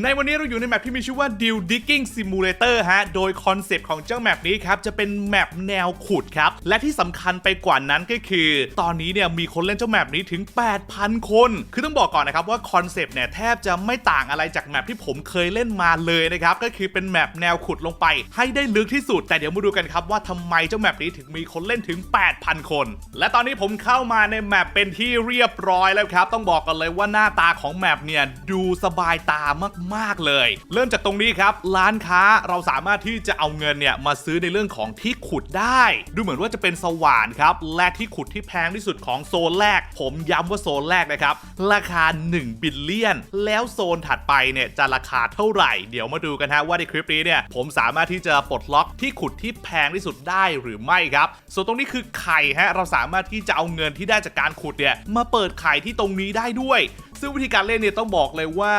ในวันนี้เราอยู่ในแมปที่มีชื่อว่า Deal Digging Simulator ฮะ โดยคอนเซปต์ของเจ้าแมปนี้ครับ จะเป็นแมปแนวขุดครับ และที่สำคัญไปกว่านั้นก็คือ ตอนนี้เนี่ยมีคนเล่นเจ้าแมปนี้ถึง 8,000 คน คือต้องบอกก่อนนะครับว่าคอนเซปต์เนี่ยแทบจะไม่ต่างอะไรจากแมปที่ผมเคยเล่นมาเลยนะครับ ก็คือเป็นแมปแนวขุดลงไป ให้ได้ลึกที่สุด แต่เดี๋ยวมาดูกันครับว่าทำไมเจ้าแมปนี้ถึงมีคนเล่นถึง 8,000 คน และตอนนี้ผมเข้ามาในแมปเป็นที่เรียบร้อยแล้วครับ ต้องบอกกันเลยว่าหน้าตาของแมปเนี่ยดูสบายตามากๆเลย เริ่มจากตรงนี้ครับ ร้านค้าเราสามารถที่จะเอาเงินเนี่ยมาซื้อในเรื่องของที่ขุดได้ ดูเหมือนว่าจะเป็นสว่านครับ และที่ขุดที่แพงที่สุดของโซนแรก ผมย้ำว่าโซนแรกนะครับ ราคา 1 บิลเลียน แล้วโซนถัดไปเนี่ยจะราคาเท่าไหร่ เดี๋ยวมาดูกันฮะว่าในคลิปนี้เนี่ยผมสามารถที่จะปลดล็อกที่ขุดที่แพงที่สุดได้หรือไม่ครับ ส่วนตรงนี้คือไข่ฮะเราสามารถที่จะเอาเงินที่ได้จากการขุดเนี่ยมาเปิดไข่ที่ตรงนี้ได้ด้วย ซึ่งวิธีการเล่นเนี่ยต้องบอกเลยว่า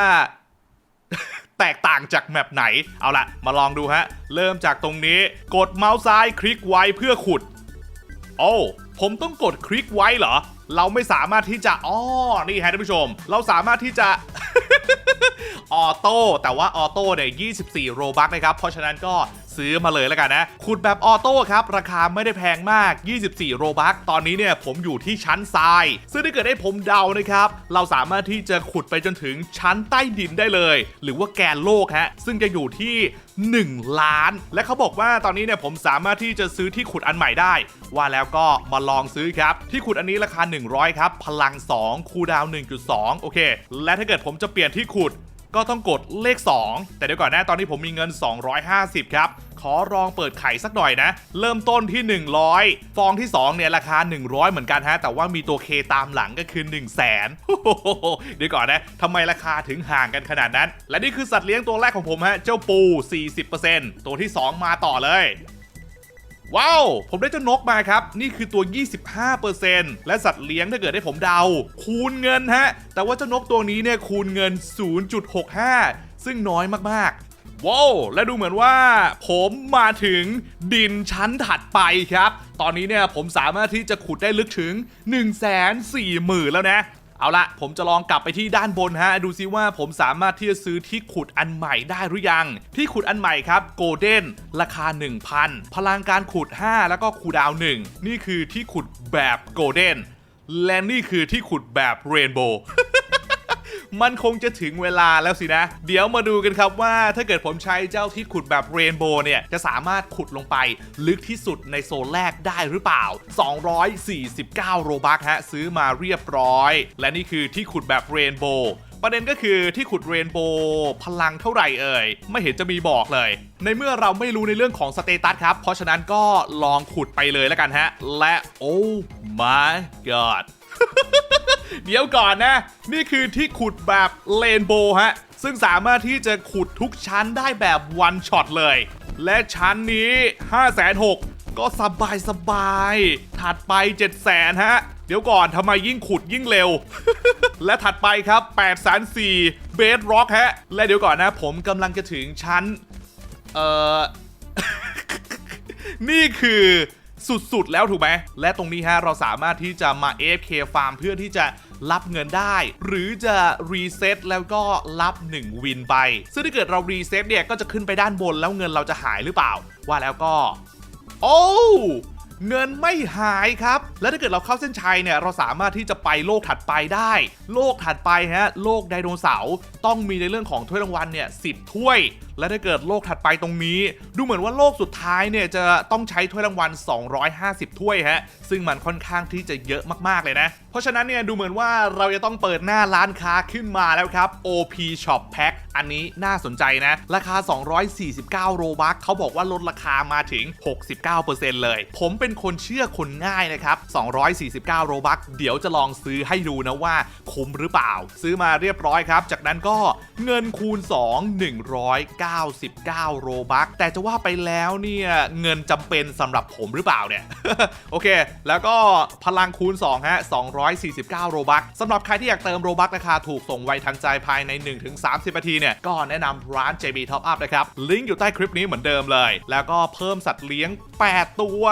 แตกต่างจากแมปไหน เอาละมาลองดูฮะ เริ่มจากตรงนี้ กดเมาส์ซ้ายคลิกไว้เพื่อขุด โอ้ ผมต้องกดคลิกไว้เหรอ เราไม่สามารถที่จะอ๋อนี่ฮะท่านผู้ชม เราสามารถที่จะออโต้แต่ว่าออโต้เนี่ย 24 โรบัคนะครับ เพราะฉะนั้นก็ ซื้อมาเลยแล้วกันนะ ขุดแบบออโต้ครับ ราคาไม่ได้แพงมาก 24 โรบัคตอนนี้เนี่ยผมอยู่ที่ชั้นทราย ซึ่งถ้าเกิดให้ผมเดานะครับ เราสามารถที่จะขุดไปจนถึงชั้นใต้ดินได้เลย หรือว่าแกนโลกฮะ ซึ่งจะอยู่ที่ 1 ล้าน และเขาบอกว่าตอนนี้เนี่ยผมสามารถที่จะซื้อที่ขุดอันใหม่ได้ ว่าแล้วก็มาลองซื้อครับ ที่ขุดอันนี้ราคา 100 ครับ พลัง 2 คูดาวน์1.2 โอเค และถ้าเกิดผมจะเปลี่ยนที่ขุด ก็ต้องกดเลข 2 แต่เดี๋ยวก่อนนะตอนนี้ผมมีเงิน 250 ครับ ขอลองเปิดไข่สักหน่อยนะ เริ่มต้นที่ 100 ฟองที่ 2 เนี่ย ราคา 100 เหมือนกันฮะ แต่ว่ามีตัวเคตามหลังก็คือ 1 0 0 0 0แสนเดี๋ยวก่อนนะทำไมราคาถึงห่างกันขนาดนั้น และนี่คือสัตว์เลี้ยงตัวแรกของผมฮะ เจ้าปู 40%ตัวที่ 2 มาต่อเลย ว้าว ผมได้เจ้านกมาครับ นี่คือตัว 25%และสัตว์เลี้ยงถ้าเกิดได้ผมเดา คูณเงินฮะ แต่ว่าเจ้านกตัวนี้เนี่ยคูณเงิน 0.65 ซึ่งน้อยมากๆ ว้าว และดูเหมือนว่าผมมาถึงดินชั้นถัดไปครับ ตอนนี้เนี่ยผมสามารถที่จะขุดได้ลึกถึง 1 4 0 0 0 0 แล้วนะ เอาละผมจะลองกลับไปที่ด้านบนฮะ ดูซิว่าผมสามารถที่จะซื้อที่ขุดอันใหม่ได้หรือยัง ที่ขุดอันใหม่ครับโกลเด้นราคา 1,000 พลังการขุด 5 แล้วก็คูดาวน์1นี่คือที่ขุดแบบโกลเด้นและนี่คือที่ขุดแบบเรนโบว์ มันคงจะถึงเวลาแล้วสินะ เดี๋ยวมาดูกันครับว่าถ้าเกิดผมใช้เจ้าที่ขุดแบบเรนโบว์เนี่ย จะสามารถขุดลงไป ลึกที่สุดในโซนแรกได้หรือเปล่า 249 โรบัคฮะ ซื้อมาเรียบร้อย และนี่คือที่ขุดแบบเรนโบว์ประเด็นก็คือที่ขุดเรนโบว์พลังเท่าไหร่เอ่ย ไม่เห็นจะมีบอกเลย ในเมื่อเราไม่รู้ในเรื่องของสเตตัสครับ เพราะฉะนั้นก็ลองขุดไปเลยแล้วกันฮะ และโอ้ my god เดี๋ยวก่อนนะ นี่คือที่ขุดแบบเลนโบฮะ ซึ่งสามารถที่จะขุดทุกชั้นได้แบบวันช็อตเลย และชั้นนี้5 6 0 0 0ก็สบายสบาย ถัดไป7 0 0 0 0ฮะ เดี๋ยวก่อนทำไมยิ่งขุดยิ่งเร็ว และถัดไปครับ8 4 0 0 0เบสร็อกฮะ และเดี๋ยวก่อนนะผมกำลังจะถึงชั้น เอ่อ นี่คือ สุดๆ แล้วถูกไหมและตรงนี้ฮะเราสามารถที่จะมา AFK ฟาร์มเพื่อที่จะรับเงินได้ หรือจะรีเซ็ตแล้วก็รับ 1 วินไป ซึ่งถ้าเกิดเรารีเซ็ตเนี่ยก็จะขึ้นไปด้านบนแล้วเงินเราจะหายหรือเปล่า ว่าแล้วก็ โอ้ เงินไม่หายครับ และถ้าเกิดเราเข้าเส้นชัยเนี่ย เราสามารถที่จะไปโลกถัดไปได้ โลกถัดไปฮะ โลกไดโนเสาร์ต้องมีในเรื่องของถ้วยรางวัลเนี่ยสิถ้วย และถ้าเกิดโลกถัดไปตรงนี้ ดูเหมือนว่าโลกสุดท้ายเนี่ยจะต้องใช้ถ้วยรางวัล 250 ถ้วยฮะ ซึ่งมันค่อนข้างที่จะเยอะมากๆเลยนะ เพราะฉะนั้นเนี่ยดูเหมือนว่าเราจะต้องเปิดหน้าร้านค้าขึ้นมาแล้วครับ OP Shop Pack อันนี้น่าสนใจนะ ราคา 249 โรบัคเขาบอกว่าลดราคามาถึง 69%เลย ผมไปเป็นคนเชื่อคนง่ายนะครับ 249 โรบัคเดี๋ยวจะลองซื้อให้ดูนะว่าคุ้มหรือเปล่า ซื้อมาเรียบร้อยครับ จากนั้นก็เงินคูณ 2 199 โรบัคแต่จะว่าไปแล้วเนี่ยเงินจำเป็นสำหรับผมหรือเปล่าเนี่ย โอเค แล้วก็พลังคูณ2ฮะ249 โรบัคสำหรับใครที่อยากเติมโรบัคราคาถูกส่งไวทันใจภายใน 1-30นาทีเนี่ยก็แนะนำร้าน JB Top Up นะครับลิงก์อยู่ใต้คลิปนี้เหมือนเดิมเลย แล้วก็เพิ่มสัตว์เลี้ยง 8 ตัว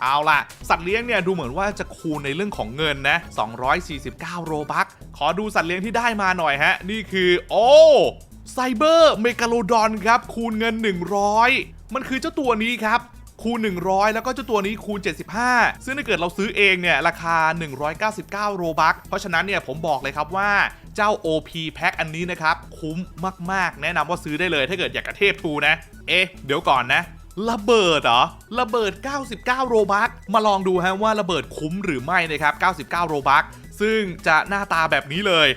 เอาล่ะ สัตว์เลี้ยงเนี่ยดูเหมือนว่าจะคูณในเรื่องของเงินนะ 249 โรบัคขอดูสัตว์เลี้ยงที่ได้มาหน่อยฮะ นี่คือโอ้ไซเบอร์เมกาโลดอนครับ คูณเงิน 100 มันคือเจ้าตัวนี้ครับคูณ 100 แล้วก็เจ้าตัวนี้คูณ 75 ซึ่งถ้าเกิดเราซื้อเองเนี่ย ราคา 199 โรบัคเพราะฉะนั้นเนี่ยผมบอกเลยครับว่าเจ้า OP Pack อันนี้นะครับ คุ้มมาก ๆ แนะนำว่าซื้อได้เลยถ้าเกิดอยากกระเทพทูนะ เอ๊ะ เดี๋ยวก่อนนะ ระเบิดเหรอ ระเบิด 99 โรบัคมาลองดูฮะว่าระเบิดคุ้มหรือไม่นะครับ 99 โรบัคซึ่งจะหน้าตาแบบนี้เลย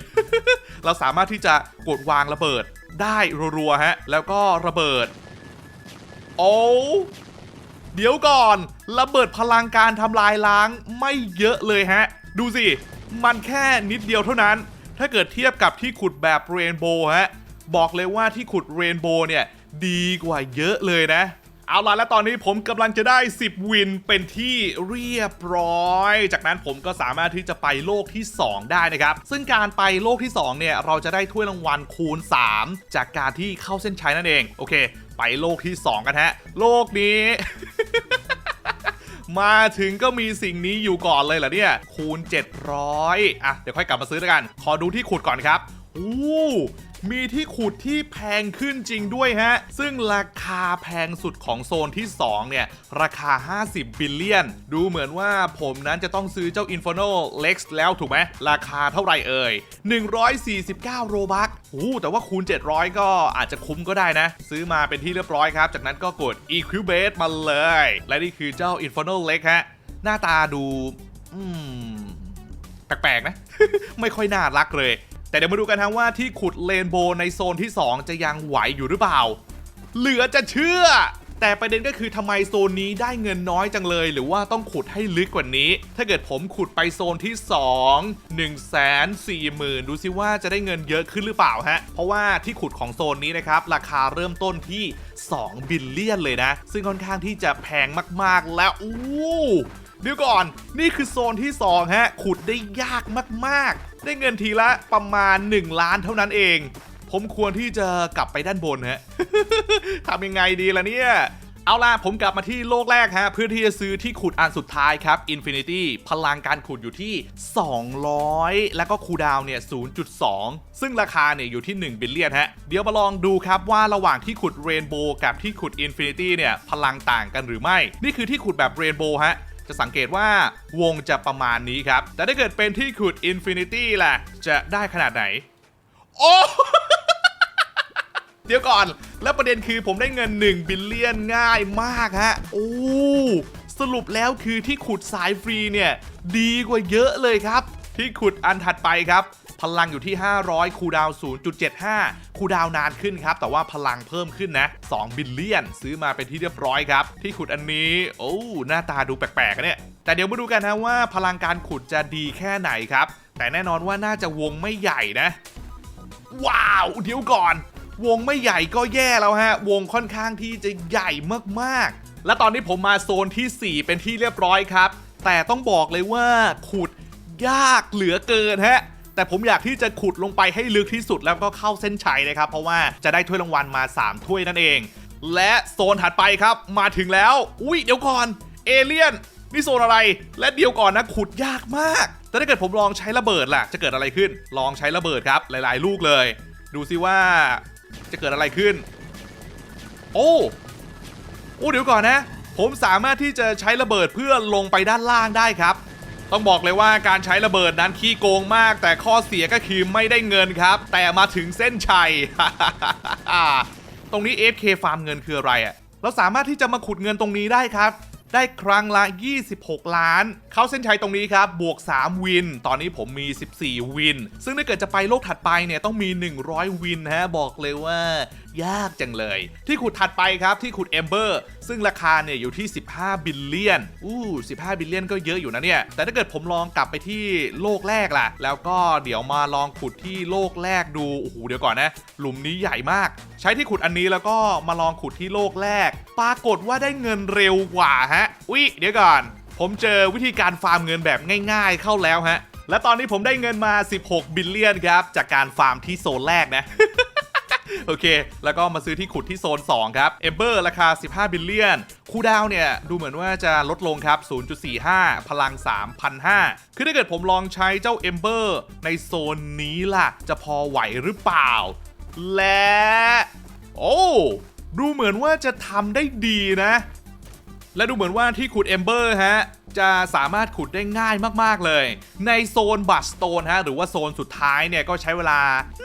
เราสามารถที่จะกดวางระเบิดได้รัวๆฮะ แล้วก็ระเบิด โอ้ เดี๋ยวก่อน ระเบิดพลังการทำลายล้างไม่เยอะเลยฮะ ดูสิ มันแค่นิดเดียวเท่านั้น ถ้าเกิดเทียบกับที่ขุดแบบเรนโบว์ฮะ บอกเลยว่าที่ขุดเรนโบว์เนี่ย ดีกว่าเยอะเลยนะ เอาล่ะและตอนนี้ผมกำลังจะได้ 10 วินเป็นที่เรียบร้อย จากนั้นผมก็สามารถที่จะไปโลกที่ 2 ได้นะครับ ซึ่งการไปโลกที่ 2 เนี่ย เราจะได้ถ้วยรางวัลคูณ 3 จากการที่เข้าเส้นชัยนั่นเอง โอเค ไปโลกที่ 2 กันฮะ โลกนี้ มาถึงก็มีสิ่งนี้อยู่ก่อนเลยเหรอเนี่ย คูณ 700 อะ เดี๋ยวค่อยกลับมาซื้อแล้วกัน ขอดูที่ขุดก่อนครับ อู้ มีที่ขุดที่แพงขึ้นจริงด้วยฮะ ซึ่งราคาแพงสุดของโซนที่ 2 เนี่ย ราคา 50 บิลเลียน ดูเหมือนว่าผมนั้นจะต้องซื้อเจ้า Inferno Lex แล้วถูกไหม ราคาเท่าไหร่เอ่ย 149 โรบัคอู้แต่ว่าคูณ 700 ก็อาจจะคุ้มก็ได้นะ ซื้อมาเป็นที่เรียบร้อยครับ จากนั้นก็กด Equibate มาเลย และนี่คือเจ้า Inferno Lex ฮะ หน้าตาดู อืม แปลกๆนะ ไม่ค่อยน่ารักเลย แต่เดี๋ยวมาดูกันฮะว่าที่ขุดเลนโบในโซนที่ 2 จะยังไหวอยู่หรือเปล่า เหลือจะเชื่อ แต่ประเด็นก็คือทำไมโซนนี้ได้เงินน้อยจังเลย หรือว่าต้องขุดให้ลึกกว่านี้ ถ้าเกิดผมขุดไปโซนที่ 2 1 4 0 0 0 0 ดูซิว่าจะได้เงินเยอะขึ้นหรือเปล่าฮะ เพราะว่าที่ขุดของโซนนี้นะครับ ราคาเริ่มต้นที่ 2 บิลเลียนเลยนะ ซึ่งค่อนข้างที่จะแพงมากๆแล้วอู้ เดี๋ยวก่อน นี่คือโซนที่ 2 ฮะ ขุดได้ยากมากๆ ได้เงินทีละประมาณ 1 ล้านเท่านั้นเอง ผมควรที่จะกลับไปด้านบนฮะทำยังไงดีล่ะเนี่ย เอาล่ะ ผมกลับมาที่โลกแรกฮะ เพื่อที่จะซื้อที่ขุดอันสุดท้ายครับ Infinity พลังการขุดอยู่ที่ 200 แล้วก็คูดาวเนี่ย 0.2 ซึ่งราคาเนี่ยอยู่ที่ 1 บิลเลียนฮะ เดี๋ยวมาลองดูครับว่าระหว่างที่ขุด Rainbow กับที่ขุด Infinity เนี่ย พลังต่างกันหรือไม่ นี่คือที่ขุดแบบ Rainbow ฮะ จะสังเกตว่าวงจะประมาณนี้ครับ แต่ถ้าเกิดเป็นที่ขุด Infinity ล่ะ จะได้ขนาดไหน โอ้ เดี๋ยวก่อน แล้วประเด็นคือผมได้เงิน 1 บิลเลียนง่ายมากฮะ โอ้ สรุปแล้วคือที่ขุดสายฟรีเนี่ย ดีกว่าเยอะเลยครับ ที่ขุดอันถัดไปครับ พลังอยู่ที่ 500 คูดาวน์0.75 คูดาวนานขึ้นครับ แต่ว่าพลังเพิ่มขึ้นนะ 2 บิลเลียน ซื้อมาเป็นที่เรียบร้อยครับ ที่ขุดอันนี้ โอ้ หน้าตาดูแปลกๆเนี่ย แต่เดี๋ยวมาดูกันนะว่าพลังการขุดจะดีแค่ไหนครับ แต่แน่นอนว่าน่าจะวงไม่ใหญ่นะ ว้าว เดี๋ยวก่อน วงไม่ใหญ่ก็แย่แล้วฮะ วงค่อนข้างที่จะใหญ่มากๆ และตอนนี้ผมมาโซนที่ 4 เป็นที่เรียบร้อยครับ แต่ต้องบอกเลยว่าขุด ยากเหลือเกินฮะแต่ผมอยากที่จะขุดลงไปให้ลึกที่สุดแล้วก็เข้าเส้นชัยนะครับ เพราะว่าจะได้ถ้วยรางวัลมา 3 ถ้วยนั่นเอง และโซนถัดไปครับ มาถึงแล้ว อุ้ยเดี๋ยวก่อน เอเลี่ยน นี่โซนอะไร และเดี๋ยวก่อนนะขุดยากมาก แต่ถ้าเกิดผมลองใช้ระเบิดล่ะ จะเกิดอะไรขึ้น ลองใช้ระเบิดครับ หลาย ๆ ลูกเลย ดูซิว่าจะเกิดอะไรขึ้น โอ้โอ้เดี๋ยวก่อนนะ ผมสามารถที่จะใช้ระเบิดเพื่อลงไปด้านล่างได้ครับ ต้องบอกเลยว่าการใช้ระเบิดนั้นขี้โกงมาก แต่ข้อเสียก็คือไม่ได้เงินครับ แต่มาถึงเส้นชัย ตรงนี้ FK ฟาร์มเงินคืออะไรอะ่ะเราสามารถที่จะมาขุดเงินตรงนี้ได้ครับ ได้ครั้งละ 26 ล้าน เข้าเส้นชัยตรงนี้ครับ บวก 3 วิน ตอนนี้ผมมี 14 วิน ซึ่งถ้าเกิดจะไปโลกถัดไปเนี่ยต้องมี 100 วินฮะ บอกเลยว่า ยากจังเลย ที่ขุดถัดไปครับที่ขุดเอมเบอร์ซึ่งราคาเนี่ยอยู่ที่ 15 บิลเลียน อู้ 15 บิลเลียนก็เยอะอยู่นะเนี่ย แต่ถ้าเกิดผมลองกลับไปที่โลกแรกล่ะ แล้วก็เดี๋ยวมาลองขุดที่โลกแรกดู โอ้โห เดี๋ยวก่อนนะ หลุมนี้ใหญ่มาก ใช้ที่ขุดอันนี้แล้วก็มาลองขุดที่โลกแรก ปรากฏว่าได้เงินเร็วกว่าฮะ อุ๊ย เดี๋ยวก่อน ผมเจอวิธีการฟาร์มเงินแบบง่าย ๆ เข้าแล้วฮะ และตอนนี้ผมได้เงินมา 16 บิลเลียนครับ จากการฟาร์มที่โซนแรกนะ โอเค แล้วก็มาซื้อที่ขุดที่โซน 2 ครับเอมเบอร์ราคา 15 บิลเลียน คูดาวเนี่ย ดูเหมือนว่าจะลดลงครับ 0.45 พลัง 3,500 คือถ้าเกิดผมลองใช้เจ้าเอมเบอร์ในโซนนี้ล่ะ จะพอไหวหรือเปล่า และ โอ้ ดูเหมือนว่าจะทำได้ดีนะ และดูเหมือนว่าที่ขุดเอมเบอร์ฮะจะสามารถขุดได้ง่ายมากๆเลย ในโซนบัตสโตนฮะหรือว่าโซนสุดท้ายเนี่ยก็ใช้เวลา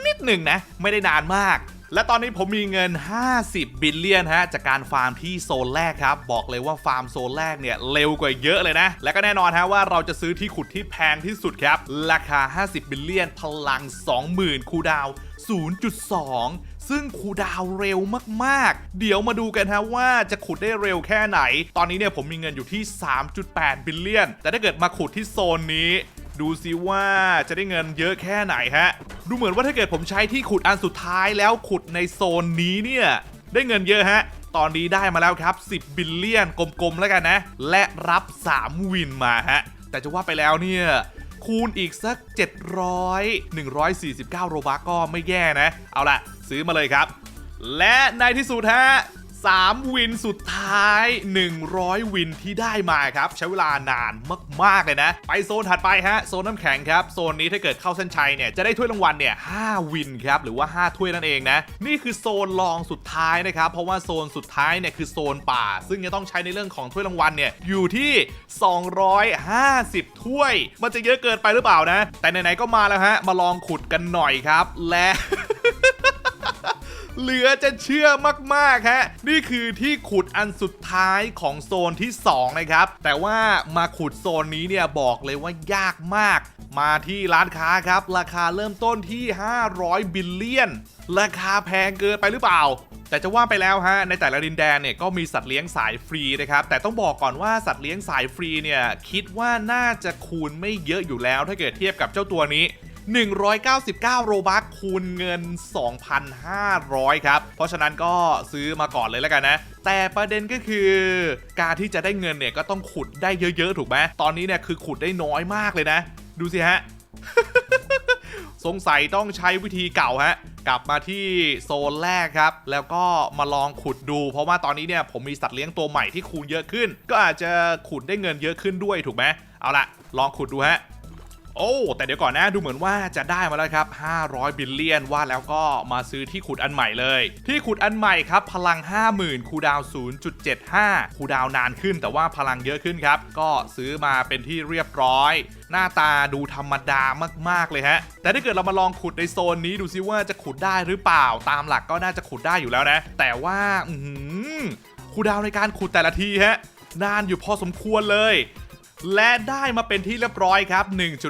นิดหนึ่งนะ ไม่ได้นานมาก และตอนนี้ผมมีเงิน 50 บิลเลียนฮะจากการฟาร์มที่โซนแรกครับ บอกเลยว่าฟาร์มโซนแรกเนี่ยเร็วกว่าเยอะเลยนะ และก็แน่นอนฮะว่าเราจะซื้อที่ขุดที่แพงที่สุดครับ ราคา 50 บิลเลียน พลัง 20,000 คูดาว 0.2ซึ่งคูดาวเร็วมากๆ เดี๋ยวมาดูกันฮะว่าจะขุดได้เร็วแค่ไหน ตอนนี้เนี่ยผมมีเงินอยู่ที่ 3.8 บิลเลียน แต่ถ้าเกิดมาขุดที่โซนนี้ ดูซิว่าจะได้เงินเยอะแค่ไหนฮะ ดูเหมือนว่าถ้าเกิดผมใช้ที่ขุดอันสุดท้ายแล้วขุดในโซนนี้เนี่ย ได้เงินเยอะฮะ ตอนนี้ได้มาแล้วครับ 10 บิลเลียนกลมๆแล้วกันนะ และรับ 3 วินมาฮะ แต่จะว่าไปแล้วเนี่ยคูณอีกสัก 700 149 โรบักก็ไม่แย่นะ เอาล่ะ ซื้อมาเลยครับ และในที่สุดฮะ 3 วินสุดท้าย 100 วินที่ได้มาครับ ใช้เวลานานมาก ๆ เลยนะ ไปโซนถัดไปฮะ โซนน้ำแข็งครับ โซนนี้ถ้าเกิดเข้าเส้นชัยเนี่ยจะได้ถ้วยรางวัลเนี่ย5วินครับ หรือว่า 5 ถ้วยนั่นเองนะ นี่คือโซนรองสุดท้ายนะครับ เพราะว่าโซนสุดท้ายเนี่ยคือโซนป่า ซึ่งจะต้องใช้ในเรื่องของถ้วยรางวัลเนี่ยอยู่ที่ 250 ถ้วย มันจะเยอะเกินไปหรือเปล่านะ แต่ไหนๆก็มาแล้วฮะมาลองขุดกันหน่อยครับและ เหลือจะเชื่อมากๆฮะนี่คือที่ขุดอันสุดท้ายของโซนที่ 2 นะครับ แต่ว่ามาขุดโซนนี้เนี่ยบอกเลยว่ายากมาก มาที่ร้านค้าครับ ราคาเริ่มต้นที่ 500 บิลเลียน ราคาแพงเกินไปหรือเปล่าแต่จะว่าไปแล้วฮะในแต่ละดินแดนเนี่ยก็มีสัตว์เลี้ยงสายฟรีนะครับแต่ต้องบอกก่อนว่าสัตว์เลี้ยงสายฟรีเนี่ยคิดว่าน่าจะคูณไม่เยอะอยู่แล้ว ถ้าเกิดเทียบกับเจ้าตัวนี้ 199 โรบัคคูณเงิน 2,500 ครับ เพราะฉะนั้นก็ซื้อมาก่อนเลยแล้วกันนะ แต่ประเด็นก็คือการที่จะได้เงินเนี่ยก็ต้องขุดได้เยอะๆ ถูกไหมตอนนี้เนี่ยคือขุดได้น้อยมากเลยนะ ดูสิฮะ สงสัยต้องใช้วิธีเก่าฮะกลับมาที่โซนแรกครับ แล้วก็มาลองขุดดู เพราะว่าตอนนี้เนี่ยผมมีสัตว์เลี้ยงตัวใหม่ที่คูณเยอะขึ้น ก็อาจจะขุดได้เงินเยอะขึ้นด้วยถูกไหมเอาละลองขุดดูฮะ โอ้ แต่เดี๋ยวก่อนนะดูเหมือนว่าจะได้มาแล้วครับ 500 บิลเลียนว่าแล้วก็มาซื้อที่ขุดอันใหม่เลย ที่ขุดอันใหม่ครับ พลัง 50,000 คูดาว 0.75 คูดาวนานขึ้น แต่ว่าพลังเยอะขึ้นครับ ก็ซื้อมาเป็นที่เรียบร้อย หน้าตาดูธรรมดามาก ๆ เลยฮะ แต่ถ้าเกิดเรามาลองขุดในโซนนี้ดูซิว่าจะขุดได้หรือเปล่าตามหลักก็น่าจะขุดได้อยู่แล้วนะ แต่ว่าอืคูดาวในการขุดแต่ละทีฮะนานอยู่พอสมควรเลย และได้มาเป็นที่เรียบร้อยครับ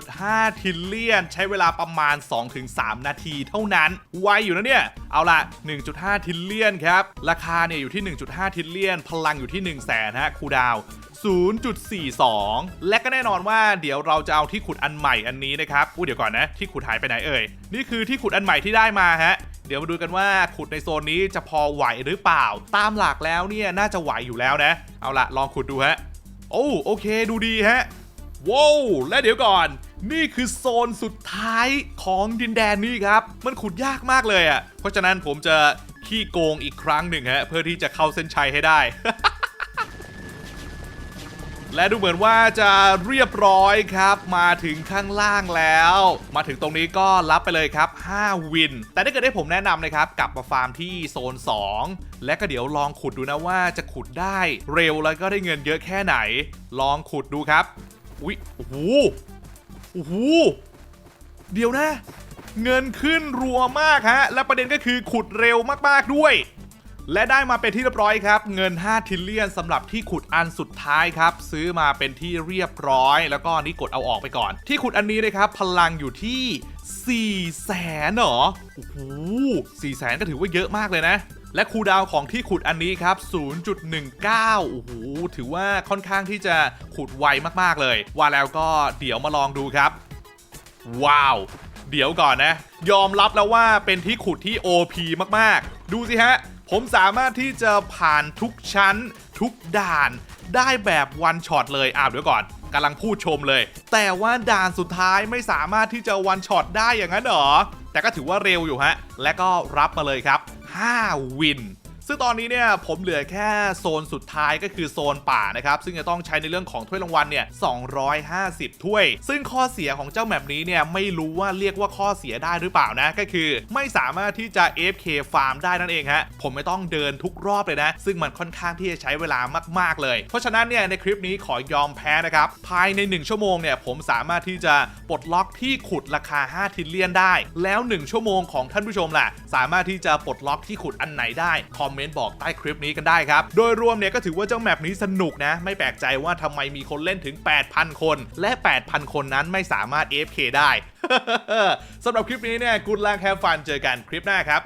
1.5 ทิลเลียน ใช้เวลาประมาณ 2-3 นาทีเท่านั้น ไวอยู่นะเนี่ย เอาล่ะ1.5 ทิลเลียนครับ ราคาเนี่ยอยู่ที่ 1.5 ทิลเลียน พลังอยู่ที่ 1 0 0 0 0แสนฮะคูดาวน์0.42 และก็แน่นอนว่าเดี๋ยวเราจะเอาที่ขุดอันใหม่อันนี้นะครับอู้เดี๋ยวก่อนนะ ที่ขุดหายไปไหนเอ่ย นี่คือที่ขุดอันใหม่ที่ได้มาฮะ เดี๋ยวมาดูกันว่าขุดในโซนนี้จะพอไหวหรือเปล่า ตามหลักแล้วเนี่ยน่าจะไหวอยู่แล้วนะ เอาละลองขุดดูฮะ โอ้โอเคดูดีฮะว้าวและเดี๋ยวก่อน นี่คือโซนสุดท้ายของดินแดนนี้ครับ มันขุดยากมากเลยอะ่ะ เพราะฉะนั้นผมจะขี้โกงอีกครั้งหนึ่งฮะเพื่อที่จะเข้าเส้นชัยให้ได้ และดูเหมือนว่าจะเรียบร้อยครับ มาถึงข้างล่างแล้ว มาถึงตรงนี้ก็รับไปเลยครับ 5 วิน แต่ถ้าเกิดได้ผมแนะนำนะครับกลับมาฟาร์มที่โซน 2 และก็เดี๋ยวลองขุดดูนะว่าจะขุดได้เร็วแล้วก็ได้เงินเยอะแค่ไหน ลองขุดดูครับอุ๊ยโอ้โหโอ้โหเดี๋ยวนะ เงินขึ้นรัวมากฮะ และประเด็นก็คือขุดเร็วมากๆด้วย และได้มาเป็นที่เรียบร้อยครับ เงิน 5 ทิลเลียนสำหรับที่ขุดอันสุดท้ายครับ ซื้อมาเป็นที่เรียบร้อย แล้วก็นี่กดเอาออกไปก่อน ที่ขุดอันนี้นะครับ พลังอยู่ที่ 4 แสนเหรอ โอ้โห4แสนก็ถือว่าเยอะมากเลยนะและคูดาวของที่ขุดอันนี้ครับ 0.19 โอ้โห ถือว่าค่อนข้างที่จะขุดไวมากๆเลย ว่าแล้วก็เดี๋ยวมาลองดูครับ ว้าว เดี๋ยวก่อนนะ ยอมรับแล้วว่าเป็นที่ขุดที่ OP มากๆ ดูสิฮะ ผมสามารถที่จะผ่านทุกชั้น ทุกด่าน ได้แบบวันช็อตเลยอ้าวเดี๋ยวก่อนกำลังพูดชมเลย แต่ว่าด่านสุดท้ายไม่สามารถที่จะวันช็อตได้อย่างนั้นหรอ แต่ก็ถือว่าเร็วอยู่ฮะ และก็รับมาเลยครับ 5 วิน ซึ่งตอนนี้เนี่ยผมเหลือแค่โซนสุดท้ายก็คือโซนป่านะครับซึ่งจะต้องใช้ในเรื่องของถ้วยรางวัลเนี่ย250 ถ้วย ซึ่งข้อเสียของเจ้าแมปนี้เนี่ยไม่รู้ว่าเรียกว่าข้อเสียได้หรือเปล่านะก็คือ ไม่สามารถที่จะ AFK ฟาร์มได้นั่นเองฮะผมไม่ต้องเดินทุกรอบเลยนะ ซึ่งมันค่อนข้างที่จะใช้เวลามาก ๆ เลย เพราะฉะนั้นเนี่ยในคลิปนี้ขอยอมแพ้นะครับภายใน 1 ชั่วโมงเนี่ยผมสามารถที่จะปลดล็อกที่ขุดราคา 5 ทิลเลียนได้ แล้ว 1 ชั่วโมงของท่านผู้ชมล่ะ สามารถที่จะปลดล็อกที่ขุดอันไหนได้คอมเมนต์บอกใต้คลิปนี้กันได้ครับ โดยรวมเนี่ยก็ถือว่าเจ้าแมปนี้สนุกนะ ไม่แปลกใจว่าทำไมมีคนเล่นถึง 8,000 คน และ 8,000 คนนั้นไม่สามารถ AFK ได้สำหรับคลิปนี้เนี่ยกูดลางแฮฟฟันเจอกันคลิปหน้าครับ